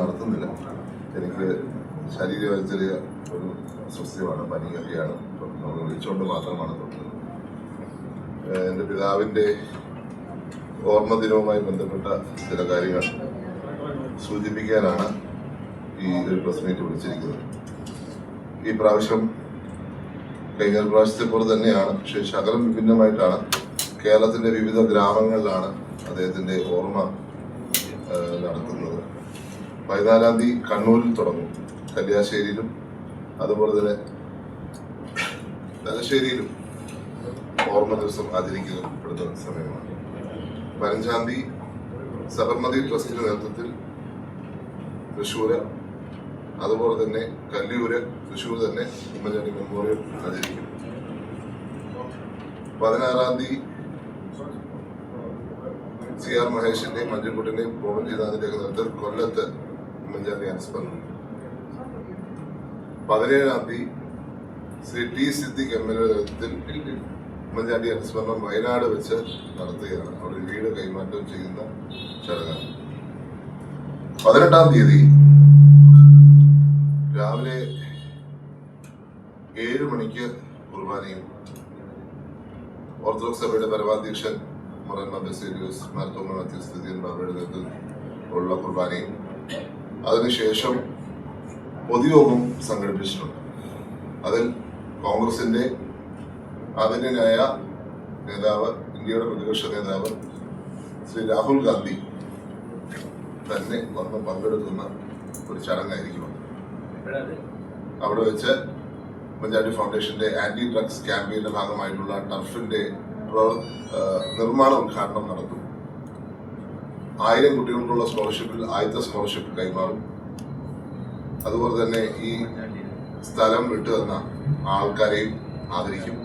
നടത്തുന്നില്ല. എനിക്ക് ശാരീരികമായി ചെറിയ ഒരു പനിയൊക്കെയാണ്. അപ്പം നമ്മൾ വിളിച്ചുകൊണ്ട് മാത്രമാണ് ഏഹ് എന്റെ പിതാവിന്റെ ഓർമ്മ ദിനവുമായി ബന്ധപ്പെട്ട ചില കാര്യങ്ങൾ സൂചിപ്പിക്കാനാണ് ഈ ഒരു പ്രസ് മീറ്റ് വിളിച്ചിരിക്കുന്നത്. ഈ പ്രാവശ്യം കഴിഞ്ഞ പ്രാവശ്യത്തെ പോലെ തന്നെയാണ് പക്ഷേ ശകലം വിഭിന്നമായിട്ടാണ്. കേരളത്തിന്റെ വിവിധ ഗ്രാമങ്ങളിലാണ് അദ്ദേഹത്തിന്റെ ഓർമ്മ നടത്തുന്നത് പതിനാലാം തീയതി കണ്ണൂരിൽ തുടങ്ങും. കല്യാശ്ശേരിയിലും അതുപോലെ തന്നെ തലശ്ശേരിയിലും ഓർമ്മ ദിവസം ആചരിക്കപ്പെടുന്ന സമയമാണ്. പതിനഞ്ചാം തീയതി സബർമതി ട്രസ്റ്റിന്റെ നേതൃത്വത്തിൽ തൃശ്ശൂര് അതുപോലെ തന്നെ കല്ലിയൂര് തൃശ്ശൂർ തന്നെ ഉമ്മൻചാണ്ടി മെമ്മോറിയൽ ആചരിക്കും. പതിനാറാം തീയതി സി ആർ മഹേഷിന്റെയും മഞ്ജുക്കുട്ടിന്റെയും മോഹൻ ചെയ്താതിന്റെ നേതൃത്വത്തിൽ കൊല്ലത്ത് ഉമ്മൻചാണ്ടി അനുസ്മരണം പതിനേഴാം തീയതി Shri T Siddique M L A നേതൃത്വത്തിൽ ഉമ്മൻചാണ്ടി അനുസ്മരണം വയനാട് വെച്ച് നടത്തുകയാണ്. അവിടെ വീട് കൈമാറ്റം ചെയ്യുന്ന ചടങ്ങാണ്. പതിനെട്ടാം തീയതി രാവിലെ ഏഴ് മണിക്ക് കുർബാനയും ഓർത്തഡോക്സ് സഭയുടെ പരമാധ്യക്ഷൻ മൊറന്ന ബെസേലിയോസ് മാർത്തോമ സ്ഥിതിയൻ ബാബയുടെ നേതൃത്വത്തിൽ ഉള്ള കുർബാനയും അതിനുശേഷം പൊതുയോഗം സംഘടിപ്പിച്ചിട്ടുണ്ട്. അതിൽ കോൺഗ്രസിന്റെ ആദരണീയനായ നേതാവ് ഇന്ത്യയുടെ പ്രതിപക്ഷ നേതാവ് ശ്രീ രാഹുൽ ഗാന്ധി തന്നെ വന്ന് പങ്കെടുക്കുന്ന ഒരു ചടങ്ങായിരിക്കും അവിടെ വെച്ച് പഞ്ചാബി ഫൗണ്ടേഷന്റെ ആന്റി ഡ്രഗ്സ് ക്യാമ്പയിന്റെ ഭാഗമായിട്ടുള്ള ടർഫിന്റെ നിർമ്മാണ ഉദ്ഘാടനം നടത്തും. ആയിരം കുട്ടികൾക്കുള്ള സ്കോളർഷിപ്പിൽ ആദ്യത്തെ സ്കോളർഷിപ്പ് കൈമാറും. അതുപോലെ തന്നെ ഈ സ്ഥലം വിട്ടു തന്ന ആൾക്കാരെയും ആദരിക്കും.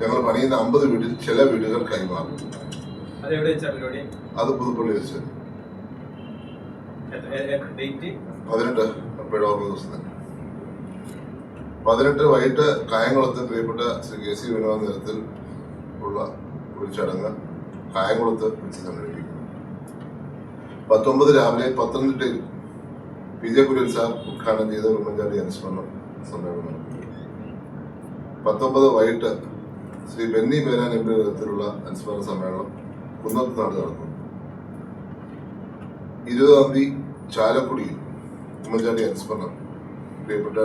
ഞങ്ങൾ പണിയുന്ന അമ്പത് വീട്ടിൽ ചില വീടുകൾ കൈമാറും. അത് പുതുപ്പള്ളി വെച്ച്. പതിനെട്ട് അപ്പോഴും ഓർമ്മ ദിവസം തന്നെ. പതിനെട്ട് വൈകിട്ട് കായംകുളത്ത് പ്രിയപ്പെട്ട ശ്രീ കെ സി വിനോദ നിരത്തിൽ ഉള്ള ഒരു ചടങ്ങ് കായംകുളത്ത് വെച്ച് സംഘടിപ്പിക്കും. പത്തൊമ്പത് രാവിലെ പത്തനംതിട്ടയിൽ പി കുര്യൻ സാർ ഉദ്ഘാടനം ചെയ്ത ഉമ്മൻചാണ്ടി അനുസ്മരണം സമ്മേളനം പത്തൊമ്പത് വൈകിട്ട് ശ്രീ ബെന്നി ബേനാൻ എം പി നേതൃത്വത്തിലുള്ള അനുസ്മരണ സമ്മേളനം കുന്നത്തുനാട് നടക്കും ഇരുപതാം തീയതി ചാലക്കുടിയിൽ ഉമ്മൻചാണ്ടി അനുസ്മരണം പ്രിയപ്പെട്ട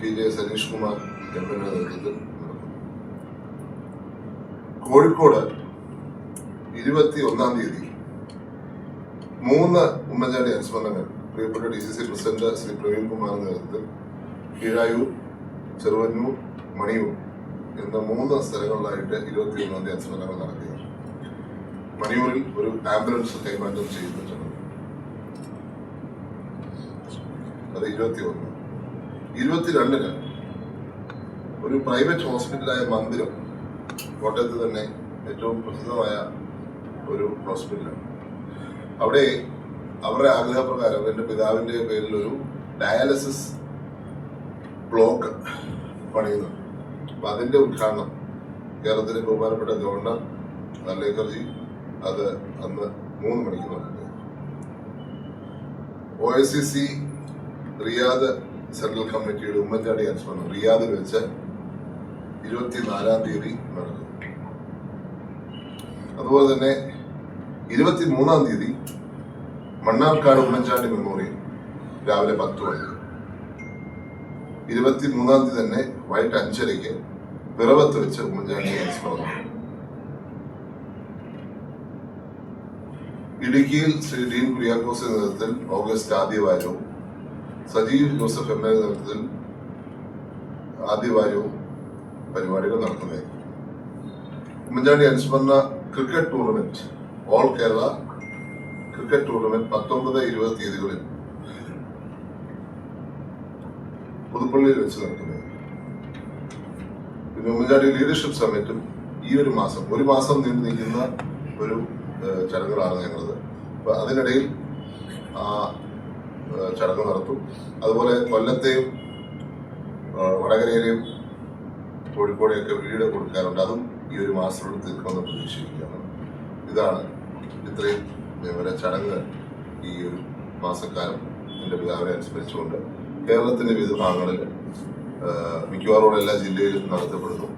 T J Saneesh Kumar M L നേതൃത്വത്തിൽ കോഴിക്കോട് ഇരുപത്തി ഒന്നാം തീയതി മൂന്ന് ഉമ്മൻചാണ്ടി അനുസ്മരണങ്ങൾ. പ്രിയപ്പെട്ട D C C president Shri Praveen കുമാറിന്റെ നേതൃത്വത്തിൽ കീഴായൂർ ചെറുവന്നൂർ മണിയൂർ എന്ന മൂന്ന് സ്ഥലങ്ങളിലായിട്ട് ഇരുപത്തി ഒന്നാം തീയതി അനുസ്മരണങ്ങൾ നടക്കുകയാണ്. മണിയൂരിൽ ഒരു ആംബുലൻസ് കൈമാറ്റം ചെയ്യുന്നുണ്ട് അത് ഇരുപത്തി ഒന്ന് ഇരുപത്തിരണ്ടിന് ഒരു പ്രൈവറ്റ് ഹോസ്പിറ്റലായ മന്ദിരം കോട്ടയത്ത് തന്നെ ഏറ്റവും പ്രസിദ്ധമായ ഒരു ഹോസ്പിറ്റലാണ്. അവിടെ അവരുടെ ആഗ്രഹപ്രകാരം എന്റെ പിതാവിന്റെ പേരിൽ ഒരു ഡയാലിസിസ് ബ്ലോക്ക് പണിയുന്നുണ്ട് അപ്പം അതിന്റെ ഉദ്ഘാടനം കേരളത്തിലെ ബഹുമാനപ്പെട്ട ഗവർണർ നല്ലേക്കർജി അത് അന്ന് മൂന്ന് മണിക്ക് നടന്നു O I C C Riyadh central കമ്മിറ്റിയുടെ ഉമ്മൻചാണ്ടി അനുസ്മരണം റിയാദിൽ വെച്ച് ഇരുപത്തിനാലാം തീയതി നടക്കും അതുപോലെ തന്നെ ഇരുപത്തി മൂന്നാം തീയതി മണ്ണാർക്കാട് ഉമ്മൻചാണ്ടി മെമ്മോറിയൽ രാവിലെ പത്ത് മണി ഇരുപത്തി മൂന്നാം തീയതി തന്നെ വൈകിട്ട് അഞ്ചരയ്ക്ക് പിറവത്ത് വെച്ച് ഉമ്മൻചാണ്ടി അനുസ്മരണം. ഇടുക്കിയിൽ ശ്രീ ഡീൻ കുര്യാക്കോസിന്റെ നേതൃത്വത്തിൽ ഓഗസ്റ്റ് ആദ്യവാരവും സജീവ് ജോസഫ് എം എ നേതൃത്വത്തിൽ ആദ്യവാരവും പരിപാടികൾ നടത്തുന്നതായിരിക്കും ഉമ്മൻചാണ്ടി അനുസ്മരണ cricket tournament all Kerala cricket tournament പത്തൊമ്പത് ഇരുപത് തീയതികളിൽ പുതുപ്പള്ളിയിൽ വെച്ച് നടക്കുന്നത്. പിന്നെ ഉമ്മൻചാണ്ടി ലീഡർഷിപ്പ് സമ്മിറ്റും ഈ ഒരു മാസം ഒരു മാസം നീണ്ടു നിൽക്കുന്ന ഒരു ചടങ്ങുകളാണ് ഞങ്ങളത്. അപ്പൊ അതിനിടയിൽ ആ ചടങ്ങ് നടത്തും. അതുപോലെ കൊല്ലത്തെയും വടകരയിലെയും കോഴിക്കോടെയൊക്കെ വീട് കൊടുക്കാറുണ്ട്. അതും ഈ ഒരു മാസത്തിനുള്ളിൽ തീർക്കുമെന്ന് പ്രതീക്ഷിക്കുകയാണ്. ഇതാണ് ഇത്രയും വിവര ചടങ്ങ് ഈ ഒരു മാസക്കാലം എന്റെ പിതാവിനെ അനുസ്മരിച്ചുകൊണ്ട് കേരളത്തിന്റെ വിവിധ ഭാഗങ്ങളിൽ മിക്കവാറും എല്ലാ ജില്ലയിലും നടത്തപ്പെടുന്നു.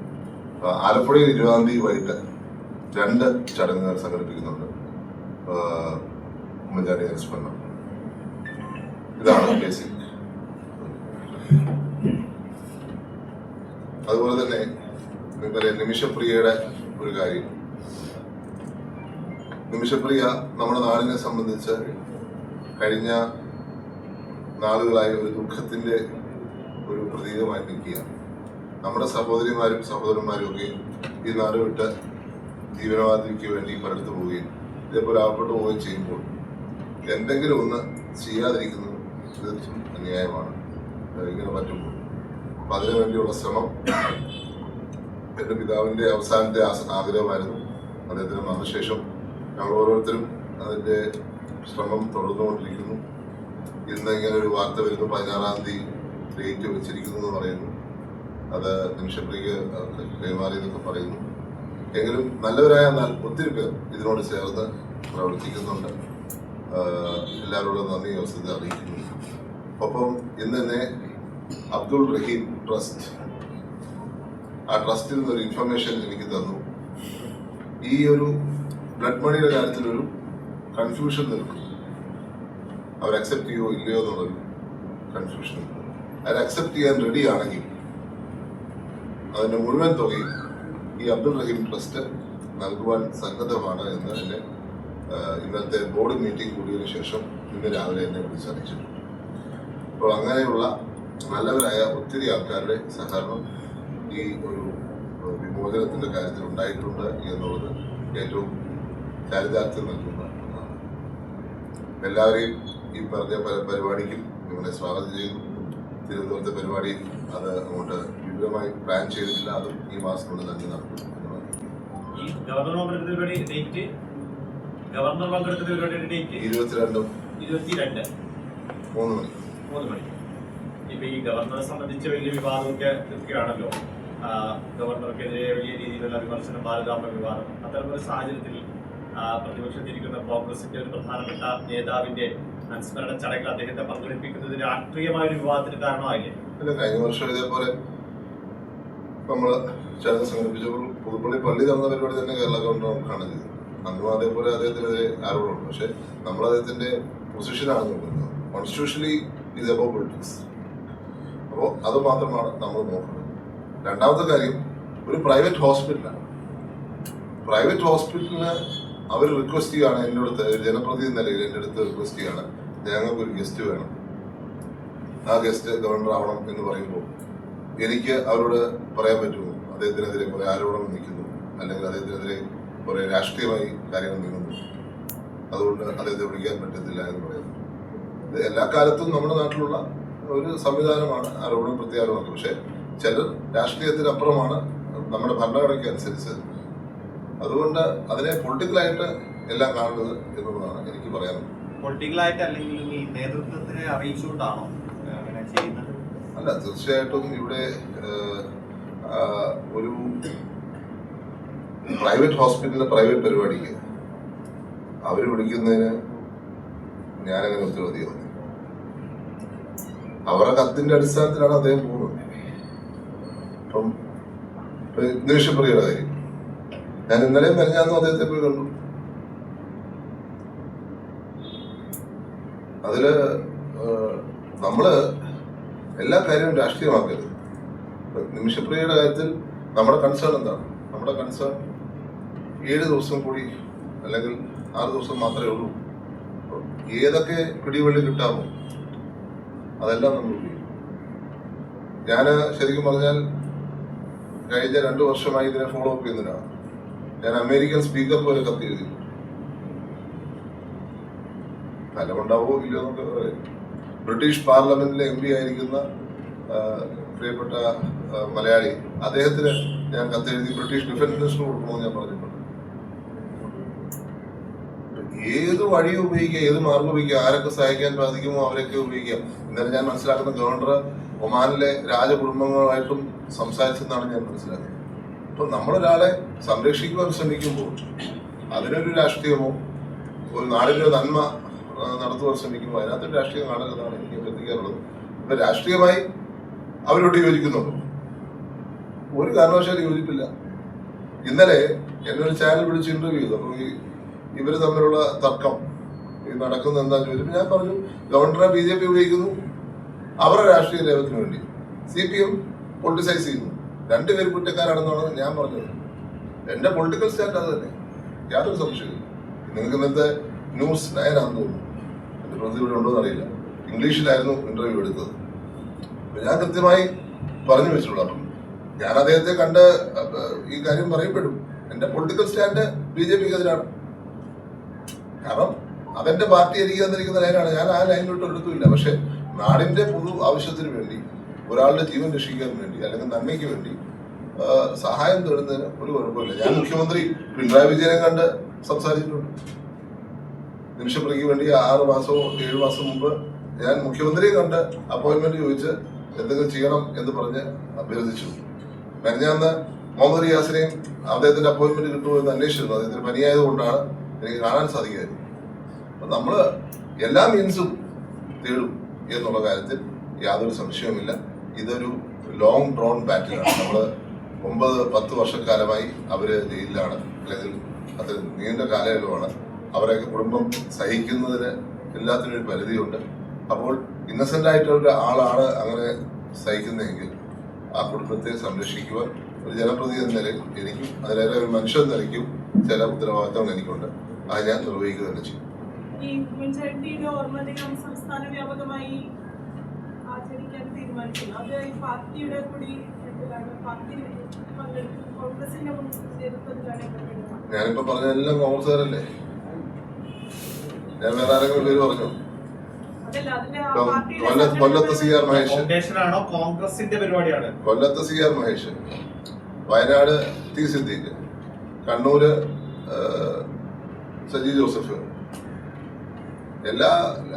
ആലപ്പുഴയിൽ ഇരുപതാം തീയതി വൈകിട്ട് രണ്ട് ചടങ്ങുകൾ സംഘടിപ്പിക്കുന്നുണ്ട്. ഉമ്മൻചാണ്ടി അനുസ്മരണം. ഇതാണ് ബേസിക് അതുപോലെ തന്നെ നിമിഷപ്രിയയുടെ ഒരു കാര്യം. നിമിഷപ്രിയ നമ്മുടെ നാടിനെ സംബന്ധിച്ച് കഴിഞ്ഞ നാളുകളായി ഒരു ദുഃഖത്തിന്റെ ഒരു പ്രതീകമായി നിൽക്കുകയാണ്. നമ്മുടെ സഹോദരിമാരും സഹോദരന്മാരും ഒക്കെ ഈ നാട് വിട്ട് ജീവനോപാധിക്ക് വേണ്ടി പലയിടത്ത് പോവുകയും ഇതേപോലെ ആവപ്പെട്ടു പോവുകയും ചെയ്യുമ്പോൾ എന്തെങ്കിലും ഒന്ന് ചെയ്യാതിരിക്കുന്നത് തീർച്ചയായും അന്യായമാണ്. ഇങ്ങനെ പറ്റുമ്പോൾ. അപ്പം അതിനു വേണ്ടിയുള്ള ശ്രമം എന്റെ പിതാവിന്റെ അവസാനത്തെ ആഗ്രഹമായിരുന്നു. അദ്ദേഹത്തിന് മരണശേഷം ഞങ്ങൾ ഓരോരുത്തരും അതിന്റെ ശ്രമം തുടർന്നുകൊണ്ടിരിക്കുന്നു. ഇന്ന് ഇങ്ങനെ ഒരു വാർത്ത വരുന്നു. പതിനാറാം തീയതി ഡേറ്റ് വെച്ചിരിക്കുന്നു എന്ന് പറയുന്നു. അത് നിമിഷത്തേക്ക് കൈമാറി എന്നൊക്കെ പറയുന്നു. എങ്കിലും നല്ലവരായ ഒത്തിരി പേർ ഇതിനോട് ചേർന്ന് പ്രവർത്തിക്കുന്നുണ്ട്. എല്ലാവരോടും നന്ദി അവസരത്തെ അറിയിക്കുന്നു. ഒപ്പം ഇന്ന് തന്നെ അബ്ദുൾ റഹീം ട്രസ്റ്റ് ആ ട്രസ്റ്റിൽ നിന്നൊരു ഇൻഫർമേഷൻ എനിക്ക് തന്നു. ഈ ഒരു ബ്ലഡ് മണിയുടെ കാര്യത്തിൽ ഒരു കൺഫ്യൂഷൻ നിൽക്കും. അവർ അക്സെപ്റ്റ് ചെയ്യോ ഇല്ലയോ എന്നുള്ളൊരു കൺഫ്യൂഷൻ അവർ അക്സെപ്റ്റ് ചെയ്യാൻ റെഡി ആണെങ്കിൽ അതിന്റെ മുഴുവൻ തുകയും ഈ അബ്ദുൾ റഹീം ട്രസ്റ്റ് നൽകുവാൻ സന്നദ്ധമാണ് എന്ന് എന്നെ ഇന്നത്തെ ബോർഡ് മീറ്റിംഗ് കൂടിയതിനു ശേഷം ഇന്ന് രാവിലെ എന്നെ വിളിച്ചറിയിച്ചിട്ടുണ്ട് അപ്പോൾ അങ്ങനെയുള്ള നല്ലവരായ ഒത്തിരി ആൾക്കാരുടെ സഹകരണം ഈ ഒരു വിമോചനത്തിന്റെ കാര്യത്തിൽ ഉണ്ടായിട്ടുണ്ട് എന്നുള്ളത് ഏറ്റവും ചാരിതാർത്ഥ്യം നൽകുന്ന ഒന്നാണ്. എല്ലാവരെയും ഈ പറഞ്ഞ പരിപാടിക്കും നിങ്ങളെ സ്വാഗതം ചെയ്യുന്നു. തിരുവനന്തപുരത്തെ പരിപാടി അത് അങ്ങോട്ട് വിപുലമായി പ്ലാൻ ചെയ്തിട്ടില്ല. അതും ഈ മാസം കൊണ്ട് തന്നെ നടക്കും. ഗവർണർ പങ്കെടുത്ത ഗവർണർ പങ്കെടുത്ത പരിപാടിയുടെ ഡേറ്റ് ഇരുപത്തിരണ്ടും. ഇരുപത്തിരണ്ട്. മൂന്ന് മണി. മൂന്ന് മണി. ഇപ്പൊ ഈ ഗവർണറെ സംബന്ധിച്ച് വലിയ വിവാദമൊക്കെ നിൽക്കുകയാണല്ലോ. ഗവർണർക്കെതിരെ വലിയ രീതിയിലുള്ള വിമർശനം ബാലരാമ വിവാദം അത്തരമൊരു സാഹചര്യത്തിൽ പ്രതിപക്ഷത്തിരിക്കുന്ന കോൺഗ്രസിന്റെ ഒരു പ്രധാനപ്പെട്ട നേതാവിന്റെ അനുസ്മരണ ചടങ്ങിൽ അദ്ദേഹത്തെ പങ്കെടുപ്പിക്കുന്നത് രാഷ്ട്രീയമായ ഒരു വിവാദത്തിന് കാരണമായില്ലേ? അല്ല കഴിഞ്ഞ വർഷം ഇതേപോലെ നമ്മൾ ചടങ്ങ് സംഘടിപ്പിച്ചപ്പോൾ പുതുപ്പള്ളി പള്ളി നടന്ന പരിപാടി തന്നെ കേരള ഗവൺമെന്റ് നമുക്കാണ് ചെയ്തത്. അന്നും അതേപോലെ അദ്ദേഹത്തിനെതിരെ ആരോപണമുണ്ട്. പക്ഷെ നമ്മൾ അദ്ദേഹത്തിന്റെ പൊസിഷനാണ് നോക്കുന്നത്. കോൺസ്റ്റിറ്റ്യൂഷനലി ഇത് അബൌ പൊളിറ്റിക്സ് അപ്പോൾ അത് മാത്രമാണ് നമ്മൾ നോക്കുന്നത്. രണ്ടാമത്തെ കാര്യം ഒരു പ്രൈവറ്റ് ഹോസ്പിറ്റലാണ് പ്രൈവറ്റ് ഹോസ്പിറ്റലിന് അവർ റിക്വസ്റ്റ് ചെയ്യുകയാണ് എന്റെ അടുത്ത് ജനപ്രതിനിധി നിലയിൽ എന്റെ അടുത്ത് റിക്വസ്റ്റ് ചെയ്യുകയാണ്. ഞങ്ങൾക്ക് ഒരു ഗസ്റ്റ് വേണം. ആ ഗസ്റ്റ് ഗവർണർ ആവണം എന്ന് പറയുമ്പോൾ എനിക്ക് അവരോട് പറയാൻ പറ്റുമോ? അദ്ദേഹത്തിനെതിരെ കുറെ ആരോപണം നിൽക്കുന്നു അല്ലെങ്കിൽ അദ്ദേഹത്തിനെതിരെ കുറെ രാഷ്ട്രീയമായി കാര്യങ്ങൾ നീങ്ങുന്നു. അതുകൊണ്ട് അദ്ദേഹത്തെ വിളിക്കാൻ പറ്റത്തില്ല എന്ന് പറയുന്നു. ഇത് എല്ലാ കാലത്തും നമ്മുടെ നാട്ടിലുള്ള ഒരു സംവിധാനമാണ് ആരോപണം പ്രത്യാരോപണം പക്ഷേ ചിലർ രാഷ്ട്രീയത്തിനപ്പുറമാണ്. നമ്മുടെ ഭരണഘടനയ്ക്ക് അനുസരിച്ച് അതുകൊണ്ട് അതിനെ പൊളിറ്റിക്കലായിട്ട് എല്ലാം കാണുന്നത് എന്നുള്ളതാണ് എനിക്ക് പറയാനുള്ളത്. പൊളിറ്റിക്കലായിട്ട് അല്ലെങ്കിൽ ഈ നേതൃത്വത്തിനെ അറിയിച്ചുകൊണ്ടാണോ അങ്ങനെ ചെയ്യുന്നത്? അല്ല തീർച്ചയായിട്ടും ഇവിടെ ഒരു പ്രൈവറ്റ് ഹോസ്പിറ്റലിലെ പ്രൈവറ്റ് പരിപാടിക്ക് അവർ വിളിക്കുന്നതിന് ഞാനങ്ങനെ ഉത്തരവാദിയാവുന്നത് അവരുടെ കത്തിന്റെ അടിസ്ഥാനത്തിലാണ് അദ്ദേഹം പോകുന്നത്. അപ്പം ഇപ്പൊ പറയുന്ന കാര്യം. ഞാൻ ഇന്നലെയും മെനഞ്ഞാന്നും അദ്ദേഹത്തെ പോയി കണ്ടു. അതിൽ നമ്മൾ എല്ലാ കാര്യവും രാഷ്ട്രീയമാക്കരുത്. നിമിഷപ്രിയയുടെ കാര്യത്തിൽ നമ്മുടെ കൺസേൺ എന്താണ്? നമ്മുടെ കൺസേൺ ഏഴ് ദിവസം കൂടി അല്ലെങ്കിൽ ആറ് ദിവസം മാത്രമേ ഉള്ളൂ. ഏതൊക്കെ പിടിവള്ളി കിട്ടാമോ അതെല്ലാം നമ്മൾ ചെയ്യും. ഞാൻ ശരിക്കും പറഞ്ഞാൽ കഴിഞ്ഞ രണ്ട് വർഷമായി ഇതിനെ ഫോളോ അപ്പ് ചെയ്യുന്നതിനാണ്. ഞാൻ അമേരിക്കൻ സ്പീക്കർ പോലെ കത്ത് എഴുതി. ഫലമുണ്ടാവോ ഇല്ലയോ എന്നൊക്കെ പറയാം. ബ്രിട്ടീഷ് പാർലമെന്റിലെ എം പി ആയിരിക്കുന്ന പ്രിയപ്പെട്ട മലയാളി അദ്ദേഹത്തിന് ഞാൻ കത്തെഴുതി ബ്രിട്ടീഷ് ഡിഫൻസ് മിനിസ്റ്റർ കൊടുക്കണമെന്ന് ഞാൻ പറഞ്ഞിട്ടുണ്ട്. ഏത് വഴി ഉപയോഗിക്കുക ഏത് മാർഗം ഉപയോഗിക്കുക ആരൊക്കെ സഹായിക്കാൻ സാധിക്കുമോ അവരൊക്കെ ഉപയോഗിക്കാം. ഇന്നലെ ഞാൻ മനസ്സിലാക്കുന്ന ഗവർണർ ഒമാനിലെ രാജകുടുംബങ്ങളുമായിട്ടും സംസാരിച്ചെന്നാണ് ഞാൻ മനസ്സിലാക്കുന്നത്. അപ്പൊ നമ്മളൊരാളെ സംരക്ഷിക്കുവാൻ ശ്രമിക്കുമ്പോൾ അതിനൊരു രാഷ്ട്രീയമോ ഒരു നാടിന്റെ നന്മ നടത്തുവാൻ ശ്രമിക്കുമ്പോൾ അതിനകത്തൊരു രാഷ്ട്രീയം കാണരുതെന്നാണ് എനിക്ക് അഭ്യർത്ഥിക്കാനുള്ളത്. ഇപ്പം രാഷ്ട്രീയമായി അവരോട് യോജിക്കുന്നുണ്ടോ? ഒരു കാരണവശാലും യോജിപ്പില്ല. ഇന്നലെ എന്നൊരു ചാനൽ വിളിച്ച് ഇന്റർവ്യൂ ചെയ്തു. അപ്പോൾ ഈ ഇവർ തമ്മിലുള്ള തർക്കം ഈ നടക്കുന്ന എന്താന്ന് ചോദിച്ചപ്പോൾ ഞാൻ പറഞ്ഞു ഗവർണറെ ബി ജെ പി ഉപയോഗിക്കുന്നു. അവരുടെ രാഷ്ട്രീയ ലേപത്തിന് വേണ്ടി. സി പി എം പൊളിറ്റിസൈസ് ചെയ്യുന്നു. രണ്ടുപേരും കുറ്റക്കാരാണെന്നാണ് ഞാൻ പറഞ്ഞത്. എന്റെ പൊളിറ്റിക്കൽ സ്റ്റാൻഡ് അത് തന്നെ. യാതൊരു സംശയവും നിങ്ങൾക്ക് ഇന്നത്തെ ന്യൂസ് നയനാന്ന് തോന്നുന്നു. എന്റെ പ്രതി ഇവിടെ ഉണ്ടോ എന്നറിയില്ല ഇംഗ്ലീഷിലായിരുന്നു ഇന്റർവ്യൂ എടുത്തത്. ഞാൻ കൃത്യമായി പറഞ്ഞു വെച്ചിട്ടുള്ളൂ. അപ്പം ഞാൻ അദ്ദേഹത്തെ കണ്ട് ഈ കാര്യം പറയപ്പെടും. എന്റെ പൊളിറ്റിക്കൽ സ്റ്റാൻഡ് ബി ജെ പിക്ക് എതിരാണ് കാരണം അതെന്റെ പാർട്ടി എനിക്ക് തന്നിരിക്കുന്ന ലൈനാണ് ഞാൻ ആ ലൈനിലോട്ട് എടുത്തില്ല പക്ഷെ നാടിന്റെ പൊതു ആവശ്യത്തിന് വേണ്ടി ഒരാളുടെ ജീവൻ രക്ഷിക്കാൻ വേണ്ടി അല്ലെങ്കിൽ നന്മയ്ക്ക് വേണ്ടി സഹായം തേടുന്നതിന് ഒരു കുഴപ്പമില്ല. ഞാൻ മുഖ്യമന്ത്രി പിണറായി വിജയനെ കണ്ട് സംസാരിച്ചിട്ടുണ്ട്. നിമിഷപ്രതിക്ക് വേണ്ടി ആറ് മാസമോ ഏഴ് മാസം മുമ്പ് ഞാൻ മുഖ്യമന്ത്രിയെ കണ്ട് അപ്പോയിന്റ്മെന്റ് ചോദിച്ച് എന്തെങ്കിലും ചെയ്യണം എന്ന് പറഞ്ഞ് അഭ്യർത്ഥിച്ചു. മെനഞ്ഞാന്ന് മുഹമ്മദ് റിയാസിനെയും അദ്ദേഹത്തിന്റെ അപ്പോയിന്റ്മെന്റ് കിട്ടുമോ എന്ന് അന്വേഷിച്ചിരുന്നു. അദ്ദേഹത്തിന് പനിയായത് കൊണ്ടാണ് എനിക്ക് കാണാൻ സാധിക്കായിരുന്നു അപ്പൊ നമ്മൾ എല്ലാ മീൻസും തേടും എന്നുള്ള കാര്യത്തിൽ യാതൊരു സംശയവുമില്ല. ഇതൊരു ലോങ് ഡ്രോൺ ബാറ്റിലാണ് നമ്മൾ ഒമ്പത് പത്ത് വർഷക്കാലമായി അവർ ജയിലിലാണ്. അല്ലെങ്കിൽ അത് നീണ്ട കാലയളവാണ്. അവരൊക്കെ കുടുംബം സഹിക്കുന്നതിന് എല്ലാത്തിനും ഒരു പരിധിയുണ്ട്. അപ്പോൾ ഇന്നസെന്റ് ആയിട്ടുള്ള ആളാണ് അങ്ങനെ സഹിക്കുന്നതെങ്കിൽ ആ കുടുംബത്തെ സംരക്ഷിക്കുവാൻ ഒരു ജനപ്രതി എന്ന നിലയിൽ എനിക്കും അതിലേറെ ഒരു മനുഷ്യൻ നിലയ്ക്കും ചില ഉത്തരവാദിത്തങ്ങൾ എനിക്കുണ്ട്. അത് ഞാൻ നിർവഹിക്കുക തന്നെ ചെയ്യും. ഈ ആചരിക്കാൻ തീരുമാനിച്ചു അത് ഈ പാർട്ടിയുടെ കൂടി ഞാനിപ്പോ പറഞ്ഞതെല്ലാം കോൺഗ്രസ്സുകാരല്ലേ? ഞാൻ വേറെ ആരെങ്കിലും പേര് പറഞ്ഞു? കൊല്ലത്ത് സി ആർ മഹേഷ്. കൊല്ലത്ത് C R Mahesh. Wayanad T Siddique. Kannur Saji Joseph. എല്ലാ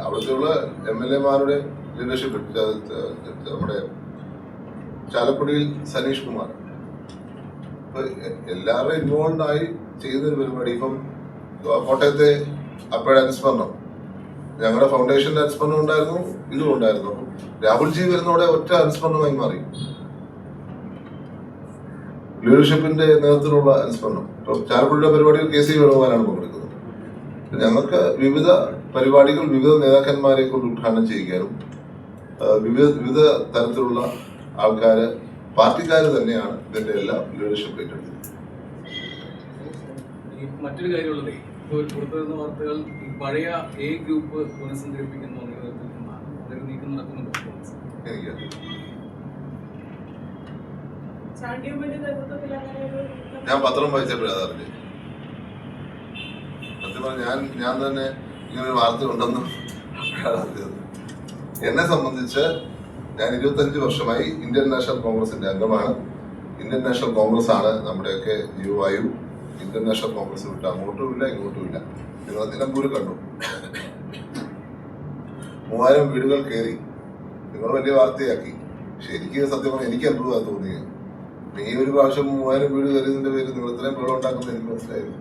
അവിടുത്തെയുള്ള എം എൽ എമാരുടെ ലീഡർഷിപ്പ് നമ്മുടെ ചാലക്കുടിയിൽ സനീഷ് കുമാർ. ഇപ്പൊ എല്ലാവരും ഇൻവോൾവ് ആയി ചെയ്യുന്നൊരു പരിപാടി. ഇപ്പം കോട്ടയത്തെ അപ്പോഴെ അനുസ്മരണം. ഞങ്ങളുടെ ഫൗണ്ടേഷന്റെ അനുസ്മരണം ഉണ്ടായിരുന്നു ഇതും ഉണ്ടായിരുന്നു. അപ്പം രാഹുൽജി വരുന്നതോടെ ഒറ്റ അനുസ്മരണമായി മാറി. ലീഡർഷിപ്പിന്റെ നേതൃത്വത്തിലുള്ള അനുസ്മരണം. ഇപ്പം ചാലക്കുടിയുടെ പരിപാടിയിൽ കെ സി വേണുഗോപാലാണ് പങ്കെടുക്കുന്നത്. ഞങ്ങൾക്ക് വിവിധ പരിപാടികൾ വിവിധ നേതാക്കന്മാരെ കൊണ്ട് ഉദ്ഘാടനം ചെയ്യിക്കാനും ആ, വിവിധ വിവിധ തരത്തിലുള്ള ആൾക്കാര് പാർട്ടിക്കാര് തന്നെയാണ് ഇതിന്റെ എല്ലാം ലീഡർഷിപ്പ് ഏറ്റെടുത്തത്. മറ്റൊരു കാര്യമുള്ളത് ഇപ്പോൾ പുറത്തുവരുന്ന വാർത്തകൾ ഈ പഴയ എ ഗ്രൂപ്പ് പുനഃസംഘടിപ്പിക്കുന്ന അതൊരു നീക്കം നടക്കുന്നുണ്ട്? ഞാൻ പത്രം വായിച്ചപ്പോഴാണ് അതറിഞ്ഞത് സത്യം പറഞ്ഞാൽ ഞാൻ ഞാൻ തന്നെ ഇങ്ങനെ ഒരു വാർത്ത ഉണ്ടെന്നും അറിഞ്ഞത്. എന്നെ സംബന്ധിച്ച് ഞാൻ ഇരുപത്തഞ്ച് വർഷമായി ഇന്ത്യൻ നാഷണൽ കോൺഗ്രസിന്റെ അംഗമാണ്. ഇന്ത്യൻ നാഷണൽ കോൺഗ്രസ് ആണ് നമ്മുടെയൊക്കെ ജീവവായു ഇന്ത്യൻ നാഷണൽ കോൺഗ്രസ് വിട്ട് അങ്ങോട്ടും ഇല്ല ഇങ്ങോട്ടും ഇല്ല നിങ്ങൾ നിലമ്പൂര് കണ്ടു. മൂവായിരം വീടുകൾ കയറി. നിങ്ങൾ വലിയ വാർത്തയാക്കി. എനിക്ക് സത്യം പറഞ്ഞാൽ എനിക്ക് അത്ഭുതമാണ് തോന്നിയത് നീ ഒരു പ്രാവശ്യം മൂവായിരം വീട് കയറിയതിന്റെ പേര് നിങ്ങൾ ഇത്രയും വെള്ളം ഉണ്ടാക്കുന്നത് എനിക്ക് മനസ്സിലായില്ല.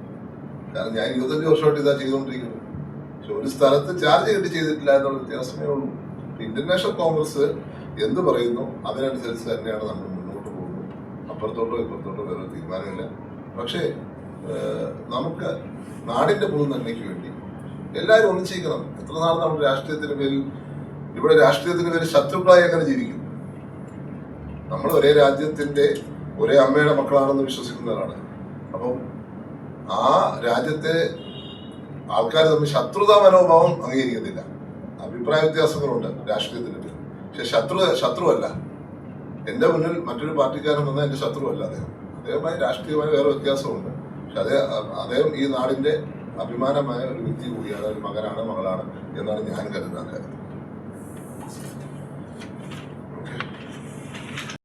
കാരണം ഞാൻ ഇരുപത്തഞ്ച് വർഷമായിട്ട് ഇതാ ചെയ്തുകൊണ്ടിരിക്കുന്നത് പക്ഷെ ഒരു സ്ഥലത്ത് ചാർജ് കെട്ടി ചെയ്തിട്ടില്ല എന്നുള്ള വ്യത്യാസമേ ഉള്ളൂ. ഇന്ത്യൻ നാഷണൽ കോൺഗ്രസ് എന്ത് പറയുന്നു അതിനനുസരിച്ച് തന്നെയാണ് നമ്മൾ മുന്നോട്ട് പോകുന്നത്. അപ്പുറത്തോട്ടോ ഇപ്പുറത്തോട്ടോ വേറെ തീരുമാനമില്ല. പക്ഷേ നമുക്ക് നാടിന്റെ പൊതു നന്മയ്ക്ക് വേണ്ടി എല്ലാവരും ഒന്നിച്ചിരിക്കണം. എത്ര നാൾ നമ്മൾ രാഷ്ട്രീയത്തിന് പേരിൽ ഇവിടെ രാഷ്ട്രീയത്തിന് പേരിൽ ശത്രുക്കളായി എങ്ങനെ ജീവിക്കും? നമ്മൾ ഒരേ രാജ്യത്തിന്റെ ഒരേ അമ്മയുടെ മക്കളാണെന്ന് വിശ്വസിക്കുന്നവരാണ്. അപ്പം ആ രാജ്യത്തെ ആൾക്കാർ തമ്മിൽ ശത്രുതാ മനോഭാവം അംഗീകരിക്കത്തില്ല. അഭിപ്രായ വ്യത്യാസങ്ങളുണ്ട് രാഷ്ട്രീയത്തിന്റെ പേരിൽ. പക്ഷെ ശത്രു ശത്രുവല്ല. എന്റെ മുന്നിൽ മറ്റൊരു പാർട്ടിക്കാരൻ വന്നാൽ എന്റെ ശത്രുവല്ല അദ്ദേഹം. അദ്ദേഹമായി രാഷ്ട്രീയമായ വേറെ വ്യത്യാസമുണ്ട്. പക്ഷെ അതേ അദ്ദേഹം ഈ നാടിന്റെ അഭിമാനമായ ഒരു വ്യക്തി കൂടിയാണ് ഒരു മകനാണ് മകളാണ് എന്നാണ് ഞാൻ കരുതുന്ന കാര്യം